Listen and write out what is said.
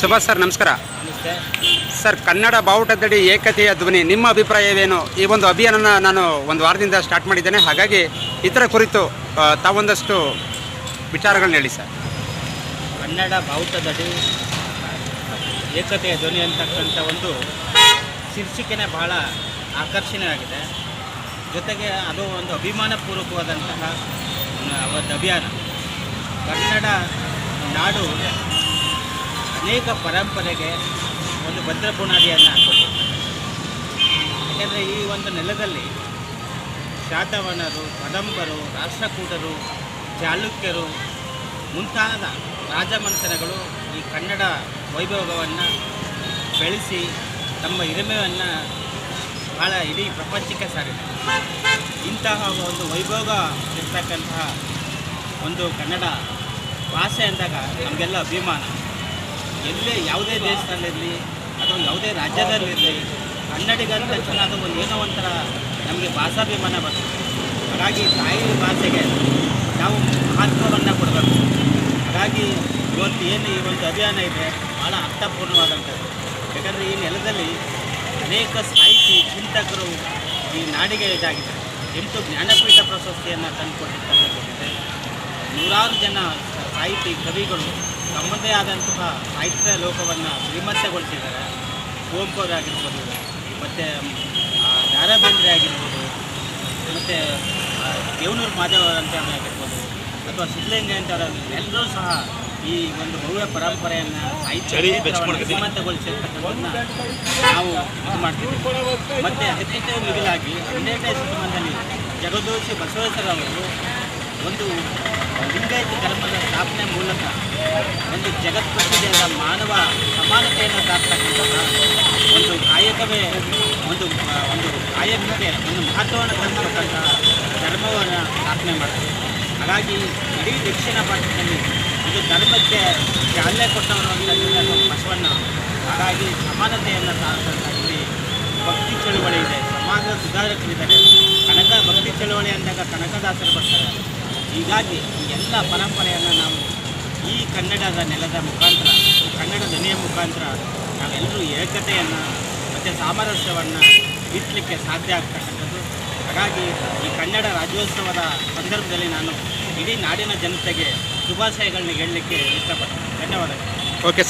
Subhash sir ನಮಸ್ಕಾರ. ನಮಸ್ತೆ. Sir Kannada ಬಾವುಟದಡಿ ಏಕತೆಯ ಧ್ವನಿ ನಿಮ್ಮ ಅಭಿಪ್ರಾಯವೇನು? ಈ ಒಂದು ಅಭಿಯಾನನ ನಾನು ಒಂದು ವಾರದಿಂದ ಸ್ಟಾರ್ಟ್ ಮಾಡಿದ್ದೇನೆ. ಹಾಗಾಗಿ ಇದರ ಕುರಿತು ತಾವೊಂದಷ್ಟು ವಿಚಾರಗಳನ್ನ ಹೇಳಿ ಸರ್. ಕನ್ನಡ ಬಾವುಟದಡಿ ಏಕತೆಯ ಧ್ವನಿ ಅಂತಕ್ಕಂಥ ಒಂದು ಶೀರ್ಷಿಕೆನೇ ಬಹಳ ಆಕರ್ಷಣೀಯವಾಗಿದೆ. ಜೊತೆಗೆ ಅದು ಒಂದು ಅಭಿಮಾನಪೂರ್ವಕವಾದಂತಹ ಒಂದು ಅಭಿಯಾನ. ಕನ್ನಡ ನಾಡು ಅನೇಕ ಪರಂಪರೆಗೆ ಒಂದು ಭದ್ರ ಬುನಾದಿಯನ್ನು ಹಾಕಿಕೊಟ್ಟಿರ್ತದೆ ಯಾಕೆಂದರೆ ಈ ಒಂದು ನೆಲದಲ್ಲಿ ಶಾತವನರು ಕದಂಬರು ರಾಷ್ಟ್ರಕೂಟರು, ಚಾಲುಕ್ಯರು ಮುಂತಾದ ರಾಜಮನೆತನಗಳು ಈ ಕನ್ನಡ ವೈಭವವನ್ನು ಬೆಳೆಸಿ ತಮ್ಮ ಹಿರಿಮೆಯನ್ನು ಭಾಳ ಇಡೀ ಪ್ರಪಂಚಕ್ಕೆ ಸಾರಿದೆ. ಇಂತಹ ಒಂದು ವೈಭೋಗ ಇರ್ತಕ್ಕಂತಹ ಒಂದು ಕನ್ನಡ ಭಾಷೆ ಅಂದಾಗ ನಮಗೆಲ್ಲ ಅಭಿಮಾನ. ಎಲ್ಲೇ ಯಾವುದೇ ದೇಶದಲ್ಲಿರಲಿ ಅಥವಾ ಯಾವುದೇ ರಾಜ್ಯದಲ್ಲಿರಲಿ ಕನ್ನಡಿಗರ ತಕ್ಷಣ ಅದು ಒಂದು ಏನೋ ಒಂಥರ ನಮಗೆ ಭಾಷಾಭಿಮಾನ ಬರ್ತದೆ. ಹಾಗಾಗಿ ತಾಯಿ ಭಾಷೆಗೆ ನಾವು ಮಹತ್ವವನ್ನು ಕೊಡಬೇಕು. ಹಾಗಾಗಿ ಇವತ್ತು ಏನು ಈ ಒಂದು ಅಭಿಯಾನ ಇದೆ ಭಾಳ ಅರ್ಥಪೂರ್ಣವಾದಂಥದ್ದು. ಯಾಕಂದರೆ ಈ ನೆಲದಲ್ಲಿ ಅನೇಕ ಸಾಹಿತಿ, ಚಿಂತಕರು ಈ ನಾಡಿಗೆ ಇದಾಗಿದೆ ಎಂಟು ಜ್ಞಾನಪೀಠ ಪ್ರಶಸ್ತಿಯನ್ನು ತಂದುಕೊಟ್ಟಿರ್ತಕ್ಕಂಥದ್ದಿದೆ. ನೂರಾರು ಜನ ಸಾಹಿತಿ, ಕವಿಗಳು ತಮ್ಮದೇ ಆದಂತಹ ಸಾಹಿತ್ಯ ಲೋಕವನ್ನು ಶ್ರೀಮಂತಗೊಳಿಸಿದ್ದಾರೆ ಕುವೆಂಪು ಅವರಾಗಿರ್ಬೋದು ಮತ್ತು ದಾರಾ ಬೇಂದ್ರೆ ಆಗಿರ್ಬೋದು ಮತ್ತು ದೇವನೂರು ಮಾದೇವ ಅಂತ ಆಗಿರ್ಬೋದು ಅಥವಾ ಸಿದ್ಧಲಿಂಗ ಅಂತ ಎಲ್ಲರೂ ಸಹ ಈ ಒಂದು ಭವ್ಯ ಪರಂಪರೆಯನ್ನು ಸಾಹಿತ್ಯ ಶ್ರೀಮಂತಗೊಳಿಸಿರ್ತಕ್ಕಂಥದ್ದನ್ನು ನಾವು ಇದು ಮಾಡ್ತೀವಿ. ಮತ್ತು ಅದಕ್ಕಿಂತ ಮಿಗಿಲಾಗಿ ಹನ್ನೆರಡನೇ ಶತಮಾನದಲ್ಲಿ ಜಗದೋಷಿ ಬಸವೇಶ್ವರವರು ಒಂದು ಲಿಂಗಾಯತ ಧರ್ಮದ ಸ್ಥಾಪನೆ ಮೂಲಕ ಒಂದು ಜಗತ್ಪ್ರಸಿದ್ಧ ಮಾನವ ಸಮಾನತೆಯನ್ನು ಸಾರ್ತಕ್ಕಂತಹ ಒಂದು ಕಾಯಕವೇ, ಒಂದು ಒಂದು ಕಾಯಕಕ್ಕೆ ಒಂದು ಮಹತ್ವವನ್ನು ತಂದಿರತಕ್ಕಂತಹ ಧರ್ಮವನ್ನು ಸ್ಥಾಪನೆ ಮಾಡ್ತಾರೆ ಹಾಗಾಗಿ ಇಡೀ ದಕ್ಷಿಣ ಭಾರತದಲ್ಲಿ ಒಂದು ಧರ್ಮಕ್ಕೆ ಚಾಲನೆ ಕೊಟ್ಟವರು ಅಂತ ಬಸವಣ್ಣ. ಹಾಗಾಗಿ ಸಮಾನತೆಯನ್ನು ಸಾರ್ತಕ್ಕಂಥ ಇಲ್ಲಿ ಭಕ್ತಿ ಚಳುವಳಿ ಇದೆ. ಸಮಾಜ ಸುಧಾರಕರಿದ್ದಾರೆ. ಕನಕ ಭಕ್ತಿ ಚಳುವಳಿ ಅಂದಾಗ ಕನಕದಾಸರು ಬರ್ತಾರೆ. ಹೀಗಾಗಿ ಎಲ್ಲ ಪರಂಪರೆಯನ್ನು ನಾವು ಈ ಕನ್ನಡದ ನೆಲದ ಮುಖಾಂತರ ಕನ್ನಡ ಧ್ವನಿಯ ಮುಖಾಂತರ ನಾವೆಲ್ಲರೂ ಏಕತೆಯನ್ನು ಮತ್ತು ಸಾಮರಸ್ಯವನ್ನು ಬಿತ್ತಲಿಕ್ಕೆ ಸಾಧ್ಯ ಆಗ್ತಕ್ಕಂಥದ್ದು. ಹಾಗಾಗಿ ಈ ಕನ್ನಡ ರಾಜ್ಯೋತ್ಸವದ ಸಂದರ್ಭದಲ್ಲಿ ನಾನು ಇಡೀ ನಾಡಿನ ಜನತೆಗೆ ಶುಭಾಶಯಗಳನ್ನ ಹೇಳಲಿಕ್ಕೆ ಇಷ್ಟಪಡ್ತೀನಿ. ಧನ್ಯವಾದಗಳು. ಓಕೆ.